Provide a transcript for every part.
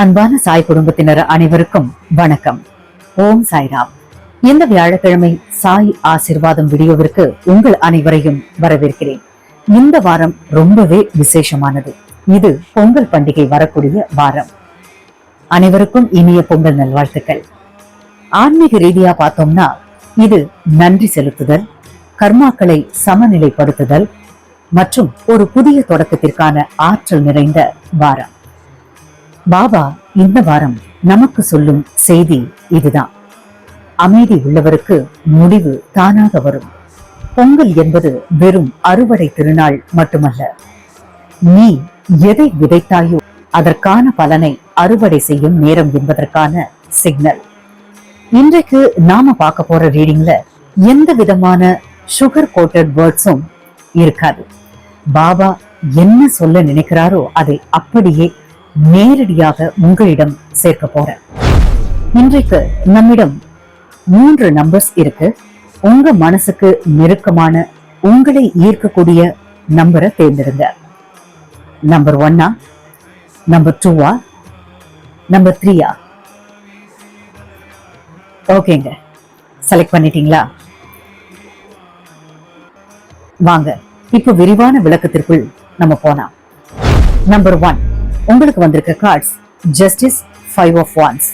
அன்பான சாய் குடும்பத்தினர் அனைவருக்கும் வணக்கம். ஓம் சாய்ராம். இந்த வியாழக்கிழமை சாய் ஆசிர்வாதம் வீடியோவிற்கு உங்கள் அனைவரையும் வரவேற்கிறேன். இந்த வாரம் ரொம்பவே விசேஷமானது. இது பொங்கல் பண்டிகை வரக்கூடிய வாரம். அனைவருக்கும் இனிய பொங்கல் நல்வாழ்த்துக்கள். ஆன்மீக ரீதியா பார்த்தோம்னா இது நன்றி செலுத்துதல் கர்மாக்களை சமநிலைப்படுத்துதல் மற்றும் ஒரு புதிய தொடக்கத்திற்கான ஆற்றல் நிறைந்த வாரம். பாபா இந்த வாரம் நமக்கு சொல்லும் செய்தி இதுதான். அமைதி உள்ளவருக்கு முடிவு தானாக வரும். பொங்கல் என்பது வெறும் அறுவடை திருநாள் மட்டுமல்ல. நீ எதை விதைத்தாயோ அதற்கான பலனை அறுவடை செய்யும் நேரம் என்பதற்கான சிக்னல். இன்றைக்கு நாம பார்க்க போற ரீடிங்ல எந்த விதமான சுகர் கோட்டட் வேர்ட்ஸும் இருக்காது. பாபா என்ன சொல்ல நினைக்கிறாரோ அதை அப்படியே நேரடியாக உங்களிடம் சேர்க்க போறேன். இன்றைக்கு நம்மிடம் மூன்று நம்பர்ஸ் இருக்கு. உங்க மனசுக்கு நெருக்கமான உங்களை ஈர்க்கக்கூடிய நம்பரை தேர்ந்தெடுங்க. நம்பர் ஒன்னா நம்பர் டூவா நம்பர் த்ரீயா ஓகேங்க செலக்ட் பண்ணிட்டீங்களா? வாங்க. இப்போ விரிவான விளக்கத்திற்குள் நம்ம போலாம். நம்பர் ஒன் உங்களுக்கு வந்திருக்க cards justice five of wands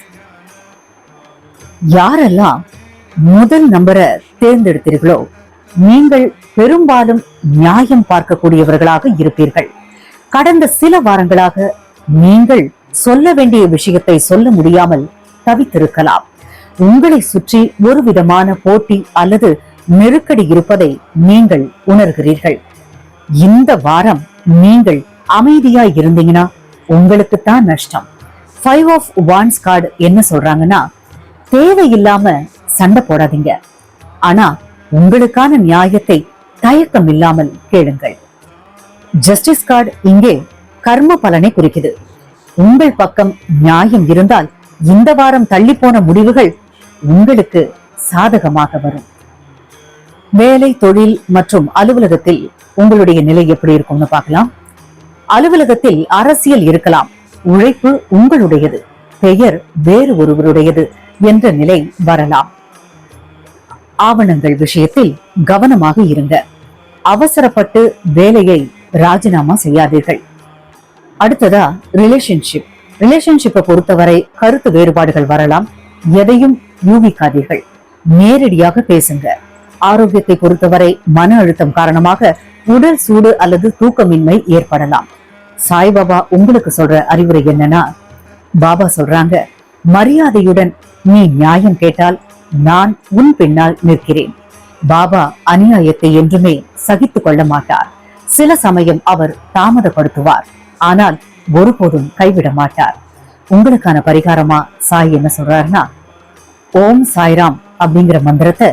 யாரெல்லாம் முதல் நம்பரை தேர்ந்தெடுத்தீர்களோ நீங்கள் பெரும்பாலும் நியாயம் பார்க்கக்கூடியவர்களாக இருப்பீர்கள். கடந்த சில வாரங்களாக நீங்கள் சொல்ல வேண்டிய விஷயத்தை சொல்ல முடியாமல் தவித்திருக்கலாம். உங்களை சுற்றி ஒரு விதமான போட்டி அல்லது நெருக்கடி இருப்பதை நீங்கள் உணர்கிறீர்கள். இந்த வாரம் நீங்கள் அமைதியாய் இருந்தீங்கன்னா உங்களுக்கு தான் நஷ்டம். ஃபைவ் ஆஃப் வான்ஸ் கார்டு என்ன சொல்றாங்கன்னா தேவையில்லாம சண்டை போடாதீங்க. ஆனா உங்களுக்கான நியாயத்தை தயக்கம் இல்லாமல் கேளுங்கள். ஜஸ்டிஸ் கார்டு இங்கே கர்ம பலனை குறிக்குது. உங்கள் பக்கம் நியாயம் இருந்தால் இந்த வாரம் தள்ளி போன முடிவுகள் உங்களுக்கு சாதகமாக வரும். வேலை தொழில் மற்றும் அலுவலகத்தில் உங்களுடைய நிலை எப்படி இருக்கும்னு பார்க்கலாம். அலுவலகத்தில் அரசியல் இருக்கலாம். உழைப்பு உங்களுடையது. பெயர் வேறு ஒருவருடையது என்ற நிலை வரலாம். ஆவணங்கள் விஷயத்தில் கவனமாக இருங்க. அவசரப்பட்டு வேலையை ராஜினாமா செய்யாதீர்கள். அடுத்ததா ரிலேஷன்ஷிப் ரிலேஷன்ஷிப்பை பொறுத்தவரை கருத்து வேறுபாடுகள் வரலாம். எதையும் யூகிக்காதீர்கள். நேரடியாக பேசுங்க. ஆரோக்கியத்தை பொறுத்தவரை மன அழுத்தம் காரணமாக உடல் சூடு அல்லது தூக்கமின்மை ஏற்படலாம். சாய்பாபா உங்களுக்கு சொல்ற அறிவுரை என்னன்னா பாபா சொல்றாங்க மரியாதையுடன் நீ நியாயம் கேட்டால் நான் உன் பின்னால் நிற்கிறேன். பாபா அநியாயத்தை என்றுமே சகித்துக் கொள்ள மாட்டார். சில சமயம் அவர் தாமதப்படுத்துவார். ஆனால் ஒருபோதும் கைவிட மாட்டார். உங்களுக்கான பரிகாரமா சாய் என்ன சொல்றாருன்னா ஓம் சாய்ராம் அப்படிங்கிற மந்திரத்தை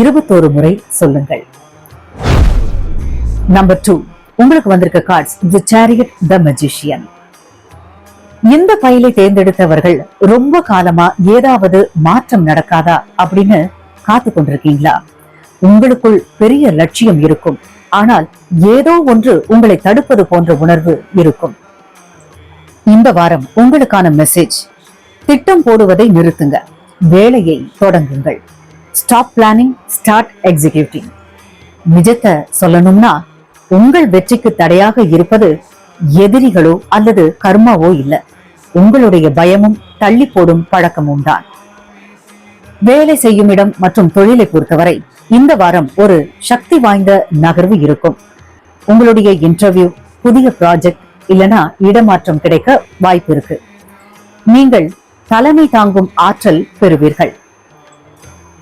இருபத்தோரு முறை சொல்லுங்கள். நம்பர் டூ உங்களுக்கு வந்திருக்க cards the chariot the magician இந்த பயிலை தேர்ந்தெடுத்தவர்கள் ரொம்ப காலமா ஏதாவது மாற்றம் நடக்காதா அப்படின்னு காத்து கொண்டிருக்கீங்களா? உங்களுக்குள் பெரிய லட்சியம் இருக்கும். ஆனால் ஏதோ ஒன்று உங்களை தடுப்பது போன்ற உணர்வு இருக்கும். இந்த வாரம் உங்களுக்கான மெசேஜ் திட்டம் போடுவதை நிறுத்துங்க. வேலையை தொடங்குங்கள். ஸ்டாப் பிளானிங் ஸ்டார்ட் எக்ஸிக்யூட்டிங் நிஜத்தை சொல்லணும்னா உங்கள் வெற்றிக்கு தடையாக இருப்பது எதிரிகளோ அல்லது கர்மாவோ இல்ல. உங்களுடைய பயமும் தள்ளி போடும் பழக்கமும் தான் வேலை செய்யும் இடம் மற்றும் தொழிலை பொறுத்தவரை இந்த வாரம் ஒரு சக்தி வாய்ந்த நகர்வு இருக்கும். உங்களுடைய இன்டர்வியூ புதிய ப்ராஜெக்ட் இல்லனா இடமாற்றம் கிடைக்க வாய்ப்பு இருக்கு. நீங்கள் தலைமை தாங்கும் ஆற்றல் பெறுவீர்கள்.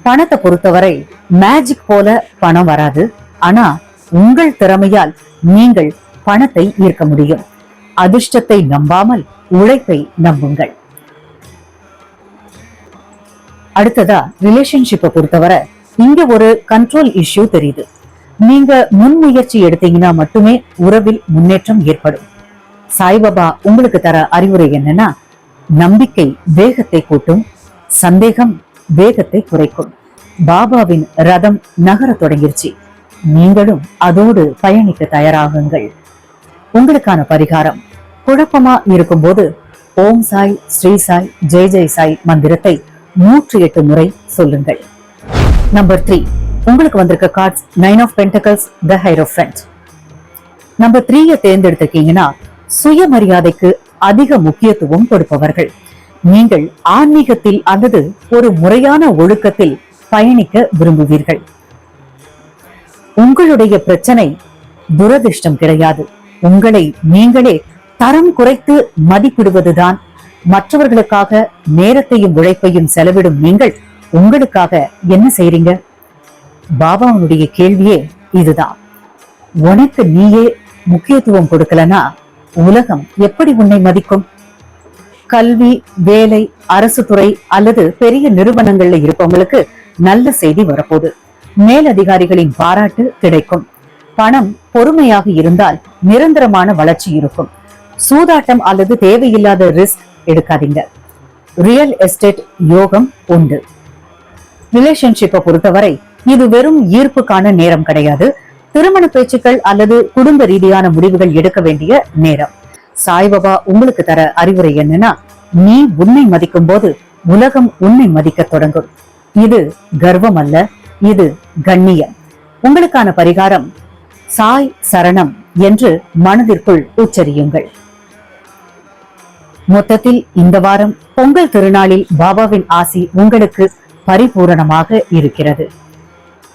பணத்தை பொறுத்தவரை மேஜிக் போல பணம் வராது. ஆனா உங்கள் திறமையால் நீங்கள் பணத்தை ஈர்க்க முடியும். அதிர்ஷ்டத்தை நம்பாமல் உழைப்பை நம்புங்கள். அடுத்ததா ரிலேஷன்ஷிப்பை பொறுத்தவரை இங்க ஒரு கண்ட்ரோல் இஷ்யூ தெரியுது. நீங்க முன்முயற்சி எடுத்தீங்கன்னா மட்டுமே உறவில் முன்னேற்றம் ஏற்படும். சாய்பாபா உங்களுக்கு தர அறிவுரை என்னன்னா நம்பிக்கை வேகத்தை கூட்டும் சந்தேகம் வேகத்தை குறைக்கும். பாபாவின் ரதம் நகர தொடங்கிருச்சு. நீங்களும் அதோடு பயணிக்க தயாராகுங்கள். உங்களுக்கான பரிகாரம் குழப்பமா இருக்கும்போது ஓம் சாய் ஸ்ரீ சாய் ஜெய் ஜெய் சாய் மந்திரத்தை நூற்றி எட்டு முறை சொல்லுங்கள். நம்பர் த்ரீ உங்களுக்கு வந்திருக்க cards nine of pentacles the ஹைரோ number த்ரீய தேர்ந்தெடுத்திருக்கீங்கன்னா சுயமரியாதைக்கு அதிக முக்கியத்துவம் கொடுப்பவர்கள். நீங்கள் ஆன்மீகத்தில் அல்லது ஒரு முறையான ஒழுக்கத்தில் பயணிக்க விரும்புவீர்கள். உங்களுடைய பிரச்சனை துரதிர்ஷ்டம் கிடையாது. உங்களை நீங்களே தரம் குறைத்து மதிப்பிடுவதுதான். மற்றவர்களுக்காக நேரத்தையும் உழைப்பையும் செலவிடும் நீங்கள் உங்களுக்காக என்ன செய்றீங்க? பாபாவுடைய கேள்வியே இதுதான். உனக்கு நீயே முக்கியத்துவம் கொடுக்கலனா உலகம் எப்படி உன்னை மதிக்கும்? கல்வி வேலை அரசு துறை அல்லது பெரிய நிறுவனங்கள்ல இருப்பவங்களுக்கு நல்ல செய்தி வரப்போகுது. மேலதிகாரிகளின் பாராட்டு கிடைக்கும். பணம் பொறுமையாக இருந்தால் நிரந்தரமான வளர்ச்சி இருக்கும். சூதாட்டம் அல்லது தேவையில்லாத ரிஸ்க் எடுக்காதீங்க. ரியல் எஸ்டேட் யோகம் உண்டு. ரிலேஷன்ஷிப்பை பொறுத்தவரை இது வெறும் ஈர்ப்புக்கான நேரம் கிடையாது. திருமண பேச்சுக்கள் அல்லது குடும்ப ரீதியான முடிவுகள் எடுக்க வேண்டிய நேரம். சாய்பாபா உங்களுக்கு தர அறிவுரை என்னன்னா நீ உன்னை மதிக்கும் போது உலகம் உன்னை மதிக்க தொடங்கும். இது கர்வம் அல்ல இது கண்ணியம். உங்களுக்கான பரிகாரம் சாய் சரணம் என்று மனதிற்குள் உச்சரியுங்கள். மொத்தத்தில் இந்த வாரம் பொங்கல் திருநாளில் பாபாவின் ஆசி உங்களுக்கு பரிபூரணமாக இருக்கிறது.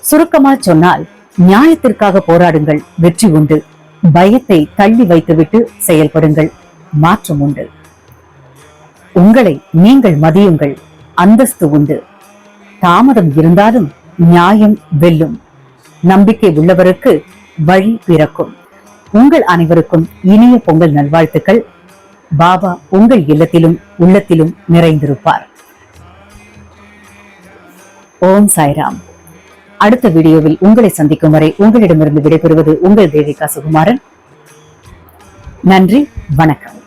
சுருக்கமா சொன்னால் நியாயத்திற்காக போராடுங்கள் வெற்றி உண்டு. பயத்தை தள்ளி வைத்துவிட்டு செயல்படுங்கள் மாற்றம் உண்டு. உங்களை நீங்கள் மதியுங்கள் அந்தஸ்து உண்டு. தாமதம் இருந்தாலும் நியாயம் வெல்லும். நம்பிக்கை உள்ளவருக்கு வழி பிறக்கும். உங்கள் அனைவருக்கும் இனிய பொங்கல் நல்வாழ்த்துக்கள். பாபா உங்கள் இல்லத்திலும் உள்ளத்திலும் நிறைந்திருப்பார். ஓம் சாய்ராம். அடுத்த வீடியோவில் உங்களை சந்திக்கும் வரை உங்களிடமிருந்து விடைபெறுவது உங்கள் தேவிகா சுகுமாரன். நன்றி வணக்கம்.